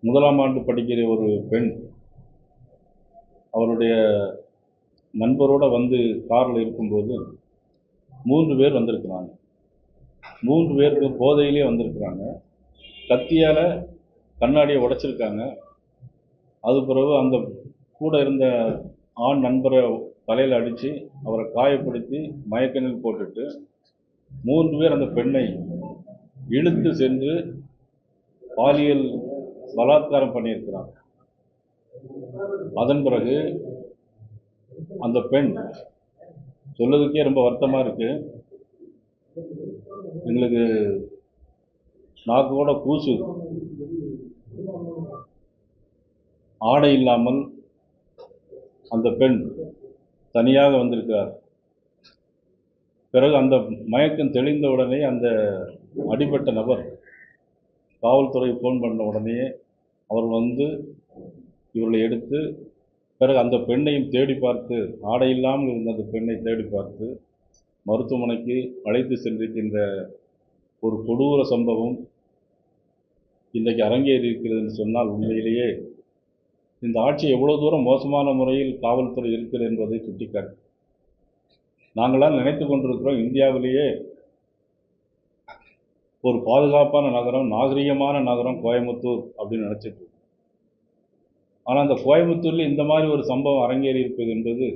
முதலாம் ஆண்டு படிக்கிற ஒரு பெண் அவருடைய நண்பரோடு வந்து காரில் இருக்கும்போது மூன்று பேர் வந்திருக்கிறாங்க. மூன்று பேருக்கு போதையிலே வந்திருக்கிறாங்க. கத்தியால் கண்ணாடியை உடைச்சிருக்காங்க. அது பிறகு அந்த கூட இருந்த ஆண் நண்பரை தலையில் அடித்து அவரை காயப்படுத்தி மயக்கணில் போட்டுட்டு மூன்று பேர் அந்த பெண்ணை இழுத்து சென்று பாலியல் பலாத்காரம் பண்ணியிருக்கிறார் அதன் பிறகு அந்த பெண் சொல்லதுக்கே ரொம்ப வருத்தமாக இருக்குது எங்களுக்கு நாக்கோட கூசு. ஆடை இல்லாமல் அந்த பெண் தனியாக வந்திருக்கிறார். பிறகு அந்த மயக்கம் தெளிந்த உடனே அந்த அடிபட்ட நபர் காவல்துறை ஃபோன் பண்ண உடனே அவர்கள் வந்து இவர்களை எடுத்து பிறகு அந்த பெண்ணையும் தேடி பார்த்து ஆடை இல்லாமல் இருந்த அந்த பெண்ணை தேடி பார்த்து மருத்துவமனைக்கு அழைத்து சென்றிருக்கின்ற ஒரு கொடூர சம்பவம் இன்றைக்கு அரங்கேறி இருக்கிறது என்று சொன்னால் உண்மையிலேயே இந்த ஆட்சி எவ்வளோ தூரம் மோசமான முறையில் காவல்துறை இருக்கிறது என்பதை சுட்டிக்காட்டு. நாங்களாம் நினைத்து கொண்டிருக்கிறோம் இந்தியாவிலேயே ஒரு பாதுகாப்பான நகரம் நாகரிகமான நகரம் கோயம்புத்தூர் அப்படின்னு நினச்சிட்டு இருக்கோம். ஆனால் அந்த கோயம்புத்தூரில் இந்த மாதிரி ஒரு சம்பவம் அரங்கேறி இருப்பது என்பது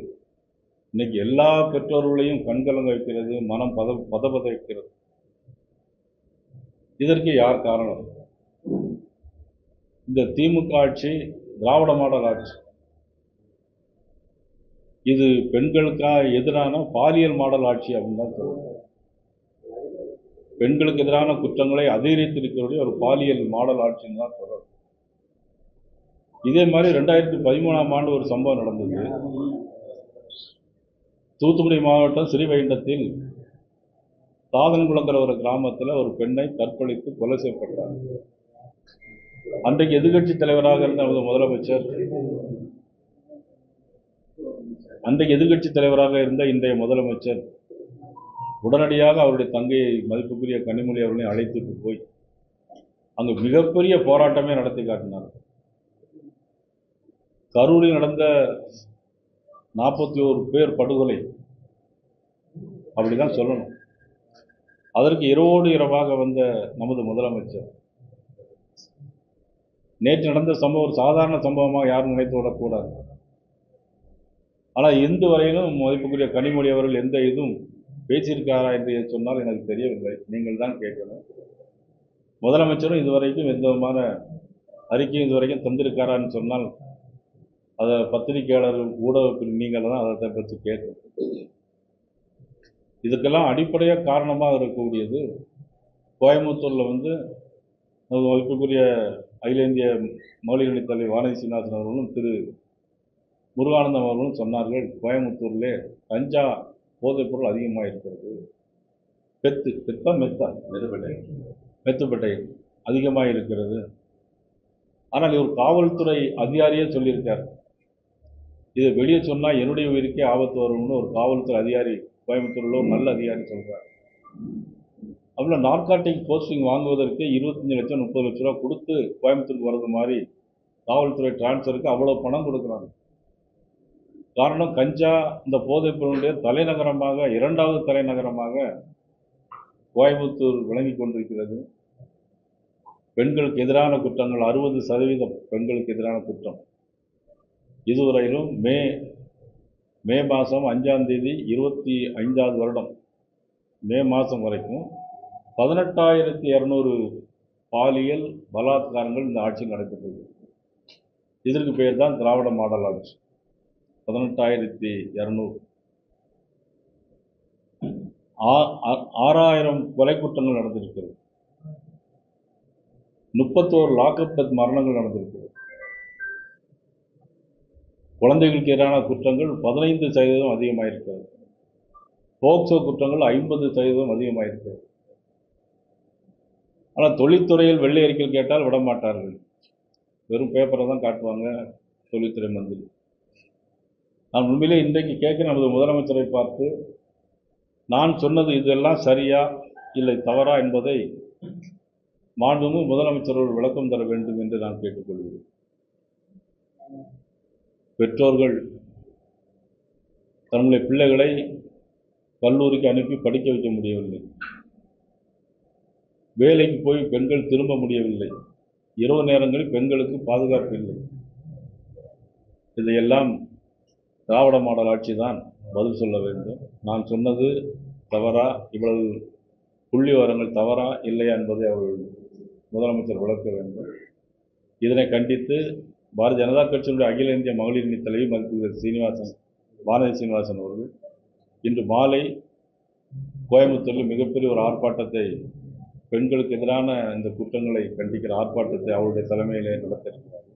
இன்னைக்கு எல்லா பெற்றோர்களையும் கண்கலங்க வைக்கிறது மனம் பத பதபத வைக்கிறது இதற்கு யார் காரணம்? இந்த திமுக ஆட்சி திராவிட மாடல் ஆட்சி. இது பெண்களுக்காக எதிரான பாலியல் மாடல் ஆட்சி அப்படின்னு தான் சொல்லுவாங்க பெண்களுக்கு எதிரான குற்றங்களை அதிகரித்திருக்கிறவருடைய ஒரு பாலியல் மாடல் ஆட்சின்னு தான் சொல்றோம் இதே மாதிரி ரெண்டாயிரத்தி பதிமூணாம் ஆண்டு ஒரு சம்பவம் நடந்தது. தூத்துக்குடி மாவட்டம் ஸ்ரீவைண்டத்தில் தாதன்குளங்கிற ஒரு கிராமத்தில் ஒரு பெண்ணை தற்கொலைத்து கொலை செய்யப்பட்டார். அன்றைக்கு எதிர்கட்சி தலைவராக இருந்த நமது முதலமைச்சர் அன்றைக்கு எதிர்கட்சி தலைவராக இருந்த இன்றைய முதலமைச்சர் உடனடியாக அவருடைய தங்கையை மதிப்புக்குரிய கனிமொழி அவர்களை அழைத்துட்டு போய் அங்கு மிகப்பெரிய போராட்டமே நடத்தி காட்டினார். கரூரில் நடந்த நாற்பத்தி ஓரு பேர் படுகொலை அப்படிதான் சொல்லணும். அதற்கு இரவோடு இரவாக வந்த நமது முதலமைச்சர். நேற்று நடந்த சம்பவம் ஒரு சாதாரண சம்பவமாக யாரும் நினைத்து விடக்கூடாது ஆனால் இந்து வரையிலும் மதிப்புக்குரிய கனிமொழி அவர்கள் எந்த இதுவும் பேசியிருக்காரா என்று சொன்னால் எனக்கு தெரியவில்லை. நீங்கள் தான் கேட்கணும். முதலமைச்சரும் இதுவரைக்கும் எந்த விதமான அறிக்கையும் இதுவரைக்கும் தந்திருக்காரான்னு சொன்னால் அதை பத்திரிகையாளர்கள் ஊடகத்தில் நீங்கள் தான் அதை பற்றி கேட்கணும். இதுக்கெல்லாம் அடிப்படையாக காரணமாக இருக்கக்கூடியது. கோயம்புத்தூரில் வந்து வகுப்புக்குரிய அகில இந்திய மௌலிகளின் தலைவர் வானதி சீனிவாசன் அவர்களும் திரு முருகானந்தம் அவர்களும் சொன்னார்கள் கோயம்புத்தூரில் கஞ்சா போதைப் பொருள் அதிகமாக இருக்கிறது. பெத்து பெத்தா மெத்தா மெத்துப்பட்டை மெத்துப்பட்டை அதிகமாக இருக்கிறது. ஆனால் இவர் காவல்துறை அதிகாரியே சொல்லியிருக்கார். இதை வெளியே சொன்னால் என்னுடைய உயிருக்கே ஆபத்து வரும்னு ஒரு காவல்துறை அதிகாரி கோயம்புத்தூரில் ஒரு நல்ல அதிகாரி சொல்கிறார் அவ்வளோ நார்காட்டிக் போஸ்டிங் வாங்குவதற்கு இருபத்தஞ்சி லட்சம் முப்பது லட்ச ரூபா கொடுத்து கோயம்புத்தூருக்கு வர்றது மாதிரி காவல்துறை டிரான்ஸ்ஃபருக்கு அவ்வளோ பணம் கொடுக்குறாங்க. காரணம் கஞ்சா இந்த போதைப்பொருளுடைய தலைநகரமாக இரண்டாவது தலைநகரமாக கோயம்புத்தூர் விளங்கி கொண்டிருக்கிறது. பெண்களுக்கு எதிரான குற்றங்கள் அறுபது சதவீதம் பெண்களுக்கு எதிரான குற்றம். இதுவரையிலும் மே மே மாதம் அஞ்சாம் தேதி இருபத்தி ஐந்தாவது வருடம் மே மாதம் வரைக்கும் பதினெட்டாயிரத்தி இரநூறு பாலியல் பலாத்காரங்கள் இந்த ஆட்சியில் நடைபெற்றது. இதற்கு பேர் தான் திராவிட மாடல் ஆட்சி. பதினெட்டாயிரத்தி இரநூறு. ஆறாயிரம் கொலை குற்றங்கள் நடந்திருக்கிறது. முப்பத்தோரு லாக்அப் மரணங்கள் நடந்திருக்கிறது. குழந்தைகளுக்கு எதிரான குற்றங்கள் பதினைந்து சதவீதம் அதிகமாயிருக்கிறது. போக்சோ குற்றங்கள் ஐம்பது சதவீதம் அதிகமாயிருக்கிறது. ஆனால் தொழில்துறையில் வெள்ளை அறிக்கையில் கேட்டால் விட மாட்டார்கள் வெறும் பேப்பரை தான் காட்டுவாங்க தொழில்துறை மந்திரி. நான் உண்மையிலே இன்றைக்கு கேட்க நமது முதலமைச்சரை பார்த்து நான் சொன்னது இதெல்லாம் சரியா இல்லை தவறா என்பதை மாண்புமிகு முதலமைச்சர் விளக்கம் தர வேண்டும் என்று நான் கேட்டுக்கொள்கிறேன். பெற்றோர்கள் தன்னுடைய பிள்ளைகளை கல்லூரிக்கு அனுப்பி படிக்க வைக்க முடியவில்லை. வேலைக்கு போய் பெண்கள் திரும்ப முடியவில்லை. இரவு நேரங்களில் பெண்களுக்கு பாதுகாப்பு இல்லை. இதையெல்லாம் திராவிட மாடல் ஆட்சி தான் பதில் சொல்ல வேண்டும். நான் சொன்னது தவறா? இவ்வளவு புள்ளி விவரங்கள் தவறா? இல்லையா என்பதை அவர்கள் முதலமைச்சர் விளக்க வேண்டும். இதனை கண்டித்து பாரதிய ஜனதா கட்சியினுடைய அகில இந்திய மகளிர் அணி தலைவி மருத்துவர் சீனிவாசன் வானதி சீனிவாசன் அவர்கள் இன்று மாலை கோயம்புத்தூரில் மிகப்பெரிய ஒரு ஆர்ப்பாட்டத்தை பெண்களுக்கு எதிரான இந்த குற்றங்களை கண்டிக்கிற ஆர்ப்பாட்டத்தை அவருடைய தலைமையிலே நடத்திருக்கிறார்